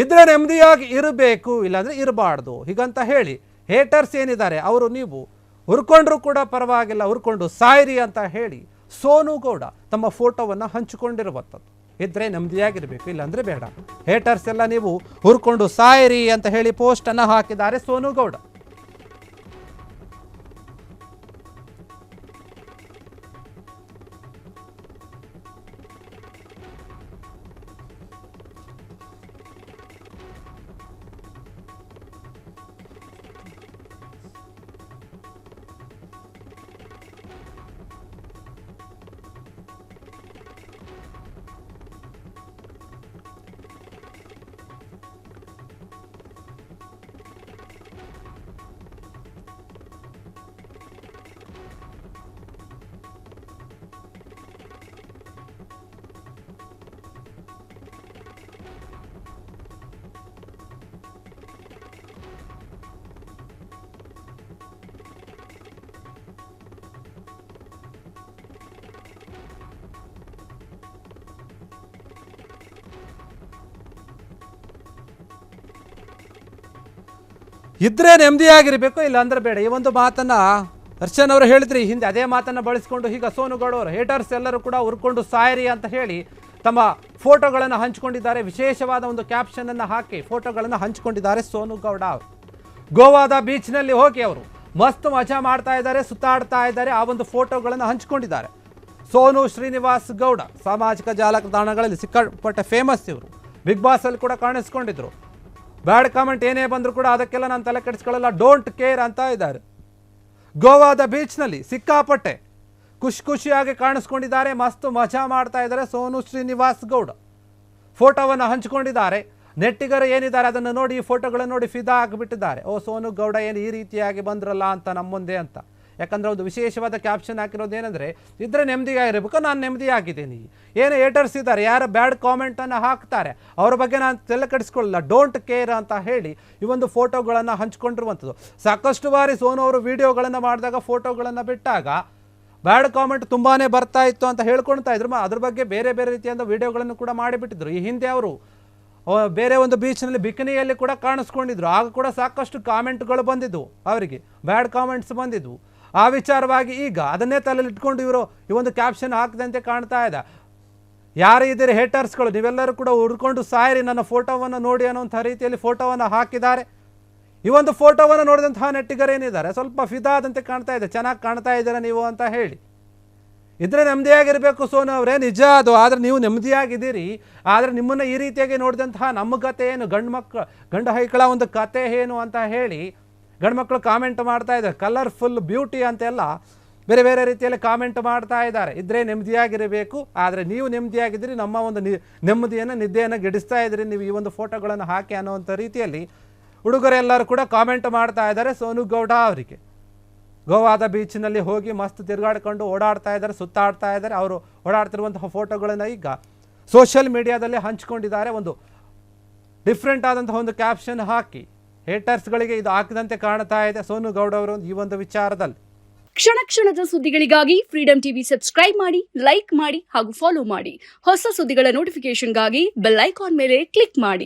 ಇದ್ರೆ ನೆಮ್ಮದಿಯಾಗಿ ಇರಬೇಕು, ಇಲ್ಲಾಂದರೆ ಇರಬಾರ್ದು. ಹೀಗಂತ ಹೇಳಿ ಹೇಟರ್ಸ್ ಏನಿದ್ದಾರೆ, ಅವರು ನೀವು ಹುರ್ಕೊಂಡ್ರು ಕೂಡ ಪರವಾಗಿಲ್ಲ, ಹುರ್ಕೊಂಡು ಸಾಯಿರಿ ಅಂತ ಹೇಳಿ ಸೋನು ಗೌಡ ತಮ್ಮ ಫೋಟೋವನ್ನು ಹಂಚಿಕೊಂಡಿರುವಂಥದ್ದು. ಇದ್ರೆ ನೆಮ್ಮದಿಯಾಗಿರಬೇಕು, ಇಲ್ಲಾಂದರೆ ಬೇಡ. ಹೇಟರ್ಸ್ ಎಲ್ಲ ನೀವು ಹುರ್ಕೊಂಡು ಸಾಯಿರಿ ಅಂತ ಹೇಳಿ ಪೋಸ್ಟನ್ನು ಹಾಕಿದ್ದಾರೆ ಸೋನು ಗೌಡ. ಇದ್ರೆ ನೆಮ್ಮದಿಯಾಗಿರಬೇಕು ಇಲ್ಲ ಅಂದ್ರೆ ಬೇಡ. ಈ ಒಂದು ಮಾತನ್ನ ದರ್ಶನ್ ಅವರು ಹೇಳಿದ್ರಿ, ಹಿಂದೆ ಅದೇ ಮಾತನ್ನ ಬಳಸಿಕೊಂಡು ಈಗ ಸೋನು ಗೌಡ ಅವರು ಹೇಟರ್ಸ್ ಎಲ್ಲರೂ ಕೂಡ ಉರ್ಕೊಂಡು ಸಾಯರಿ ಅಂತ ಹೇಳಿ ತಮ್ಮ ಫೋಟೋಗಳನ್ನು ಹಂಚಿಕೊಂಡಿದ್ದಾರೆ. ವಿಶೇಷವಾದ ಒಂದು ಕ್ಯಾಪ್ಷನ್ ಅನ್ನು ಹಾಕಿ ಫೋಟೋಗಳನ್ನು ಹಂಚಿಕೊಂಡಿದ್ದಾರೆ ಸೋನು ಗೌಡ ಅವರು. ಗೋವಾದ ಬೀಚ್ನಲ್ಲಿ ಹೋಗಿ ಅವರು ಮಸ್ತ್ ಮಜಾ ಮಾಡ್ತಾ ಇದ್ದಾರೆ, ಸುತ್ತಾಡ್ತಾ ಇದ್ದಾರೆ, ಆ ಒಂದು ಫೋಟೋಗಳನ್ನು ಹಂಚಿಕೊಂಡಿದ್ದಾರೆ. ಸೋನು ಶ್ರೀನಿವಾಸ್ ಗೌಡ, ಸಾಮಾಜಿಕ ಜಾಲತಾಣಗಳಲ್ಲಿ ಸಿಕ್ಕಾಪಟ್ಟೆ ಫೇಮಸ್ ಇವರು. ಬಿಗ್ ಬಾಸ್ ಅಲ್ಲಿ ಕೂಡ ಕಾಣಿಸ್ಕೊಂಡಿದ್ರು. ಬ್ಯಾಡ್ ಕಾಮೆಂಟ್ ಏನೇ ಬಂದರೂ ಕೂಡ ಅದಕ್ಕೆಲ್ಲ ನಾನು ತಲೆ ಕೆಡಿಸ್ಕೊಳ್ಳಲ್ಲ. ಡೋಂಟ್ ಕೇರ್ ಅಂತ ಇದ್ದಾರೆ. ಗೋವಾದ ಬೀಚ್ನಲ್ಲಿ ಸಿಕ್ಕಾಪಟ್ಟೆ ಖುಷಿ ಖುಷಿಯಾಗಿ ಕಾಣಿಸ್ಕೊಂಡಿದ್ದಾರೆ. ಮಸ್ತ್ ಮಜಾ ಮಾಡ್ತಾ ಇದ್ದಾರೆ ಸೋನು ಶ್ರೀನಿವಾಸ್ ಗೌಡ. ಫೋಟೋವನ್ನು ಹಂಚಿಕೊಂಡಿದ್ದಾರೆ. ನೆಟ್ಟಿಗರು ಏನಿದ್ದಾರೆ ಅದನ್ನು ನೋಡಿ, ಈ ಫೋಟೋಗಳನ್ನು ನೋಡಿ ಫಿದಾ ಆಗಿಬಿಟ್ಟಿದ್ದಾರೆ. ಓ, ಸೋನು ಗೌಡ ಏನು ಈ ರೀತಿಯಾಗಿ ಬಂದ್ರಲ್ಲ ಅಂತ ನಮ್ಮ ಮುಂದೆ ಅಂತ. ಯಾಕಂದ್ರೆ ಒಂದು ವಿಶೇಷವಾದ ಕ್ಯಾಪ್ಷನ್ ಹಾಕಿರೋದು ಏನಂದ್ರೆ ಇದ್ರೆ ನೆಮ್ಮದಿಯಾಗಿರ್ಬೇಕು ನಾನು ನೆಮ್ಮದಿಯಾಗಿದ್ದೀನಿ. ಏನು ಏಟರ್ಸ್ ಇದ್ದಾರೆ ಯಾರು ಬ್ಯಾಡ್ ಕಾಮೆಂಟನ್ನು ಹಾಕ್ತಾರೆ, ಅವ್ರ ಬಗ್ಗೆ ನಾನು ತಲೆ ಕಡಿಸ್ಕೊಳ್ಳಲ್ಲ ಡೋಂಟ್ ಕೇರ್ ಅಂತ ಹೇಳಿ ಈ ಒಂದು ಫೋಟೋಗಳನ್ನು ಹಂಚ್ಕೊಂಡಿರುವಂಥದ್ದು. ಸಾಕಷ್ಟು ಬಾರಿ ಸೋನು ಅವರು ವಿಡಿಯೋಗಳನ್ನು ಮಾಡಿದಾಗ ಫೋಟೋಗಳನ್ನು ಬಿಟ್ಟಾಗ ಬ್ಯಾಡ್ ಕಾಮೆಂಟ್ ತುಂಬಾ ಬರ್ತಾ ಇತ್ತು ಅಂತ ಹೇಳ್ಕೊಳ್ತಾ ಇದ್ರು. ಅದ್ರ ಬಗ್ಗೆ ಬೇರೆ ಬೇರೆ ರೀತಿಯಾದ ವೀಡಿಯೋಗಳನ್ನು ಕೂಡ ಮಾಡಿಬಿಟ್ಟಿದ್ರು. ಈ ಹಿಂದೆ ಅವರು ಬೇರೆ ಒಂದು ಬೀಚ್ನಲ್ಲಿ ಬಿಕಿನಿಯಲ್ಲಿ ಕೂಡ ಕಾಣಿಸ್ಕೊಂಡಿದ್ರು. ಆಗ ಕೂಡ ಸಾಕಷ್ಟು ಕಾಮೆಂಟ್ಗಳು ಬಂದಿದ್ವು ಅವರಿಗೆ. ಬ್ಯಾಡ್ ಕಾಮೆಂಟ್ಸ್ ಬಂದಿದ್ವು. ಆ ವಿಚಾರವಾಗಿ ಈಗ ಅದನ್ನೇ ತಲೆಯಲ್ಲಿ ಇಟ್ಕೊಂಡು ಇವರು ಈ ಒಂದು ಕ್ಯಾಪ್ಷನ್ ಹಾಕದಂತೆ ಕಾಣ್ತಾ ಇದೆ. ಯಾರು ಇದ್ದೀರಿ ಹೇಟರ್ಸ್ಗಳು ನೀವೆಲ್ಲರೂ ಕೂಡ ಹುಡ್ಕೊಂಡು ಸಾಯಿರಿ, ನನ್ನ ಫೋಟೋವನ್ನು ನೋಡಿ ಅನ್ನೋಂಥ ರೀತಿಯಲ್ಲಿ ಫೋಟೋವನ್ನು ಹಾಕಿದ್ದಾರೆ. ಈ ಒಂದು ಫೋಟೋವನ್ನು ನೋಡಿದಂತಹ ನೆಟ್ಟಿಗರೇನಿದ್ದಾರೆ ಸ್ವಲ್ಪ ಫಿದಾದಂತೆ ಕಾಣ್ತಾ ಇದೆ. ಚೆನ್ನಾಗಿ ಕಾಣ್ತಾ ಇದ್ದೀರಾ ನೀವು ಅಂತ ಹೇಳಿ. ಇದ್ರೆ ನೆಮ್ಮದಿಯಾಗಿರಬೇಕು ಸೋನು ಅವರೇ. ನಿಜ ಅದು. ಆದರೆ ನೀವು ನೆಮ್ಮದಿಯಾಗಿದ್ದೀರಿ. ಆದರೆ ನಿಮ್ಮನ್ನು ಈ ರೀತಿಯಾಗಿ ನೋಡಿದಂತಹ ನಮ್ಮ ಕತೆ ಏನು? ಗಂಡು ಮಕ್ಕಳು ಗಂಡು ಹೈಕಳ ಒಂದು ಕತೆ ಏನು ಅಂತ ಹೇಳಿ ಗಂಡು ಮಕ್ಕಳು ಕಾಮೆಂಟ್ ಮಾಡ್ತಾ ಇದ್ದಾರೆ. ಕಲರ್ಫುಲ್ ಬ್ಯೂಟಿ ಅಂತೆಲ್ಲ ಬೇರೆ ಬೇರೆ ರೀತಿಯಲ್ಲಿ ಕಾಮೆಂಟ್ ಮಾಡ್ತಾ ಇದ್ದಾರೆ. ಇದ್ರೆ ನೆಮ್ಮದಿಯಾಗಿರಬೇಕು. ಆದರೆ ನೀವು ನೆಮ್ಮದಿಯಾಗಿದ್ದೀರಿ. ನಮ್ಮ ಒಂದು ನಿ ನೆಮ್ಮದಿಯನ್ನು, ನಿದ್ದೆಯನ್ನು ಗೆಡಿಸ್ತಾ ಇದ್ದೀರಿ. ನೀವು ಈ ಒಂದು ಫೋಟೋಗಳನ್ನು ಹಾಕಿ ಅನ್ನುವಂಥ ರೀತಿಯಲ್ಲಿ ಹುಡುಗರೆಲ್ಲರೂ ಕೂಡ ಕಾಮೆಂಟ್ ಮಾಡ್ತಾ ಇದ್ದಾರೆ. ಸೋನು ಗೌಡ ಅವರಿಗೆ. ಗೋವಾದ ಬೀಚ್ನಲ್ಲಿ ಹೋಗಿ ಮಸ್ತ್ ತಿರುಗಾಡ್ಕೊಂಡು ಓಡಾಡ್ತಾ ಇದ್ದಾರೆ, ಸುತ್ತಾಡ್ತಾ ಇದ್ದಾರೆ. ಅವರು ಓಡಾಡ್ತಿರುವಂತಹ ಫೋಟೋಗಳನ್ನು ಈಗ ಸೋಷಿಯಲ್ ಮೀಡಿಯಾದಲ್ಲಿ ಹಂಚಿಕೊಂಡಿದ್ದಾರೆ. ಒಂದು ಡಿಫ್ರೆಂಟ್ ಆದಂತಹ ಒಂದು ಕ್ಯಾಪ್ಷನ್ ಹಾಕಿ. ಹೇಟರ್ಸ್ಗಳಿಗೆ ಇದು ಹಾಕದಂತೆ ಕಾಣ್ತಾ ಇದೆ. ಸೋನು ಗೌಡ ಅವರು ಈ ಒಂದು ವಿಚಾರದಲ್ಲಿ. ಕ್ಷಣ ಕ್ಷಣದ ಸುದ್ದಿಗಳಿಗಾಗಿ ಫ್ರೀಡಂ ಟಿವಿ ಸಬ್ಸ್ಕ್ರೈಬ್ ಮಾಡಿ ಲೈಕ್ ಮಾಡಿ ಹಾಗೂ ಫಾಲೋ ಮಾಡಿ. ಹೊಸ ಸುದ್ದಿಗಳ ನೋಟಿಫಿಕೇಶನ್ಗಾಗಿ ಬೆಲ್ ಐಕಾನ್ ಮೇಲೆ ಕ್ಲಿಕ್ ಮಾಡಿ.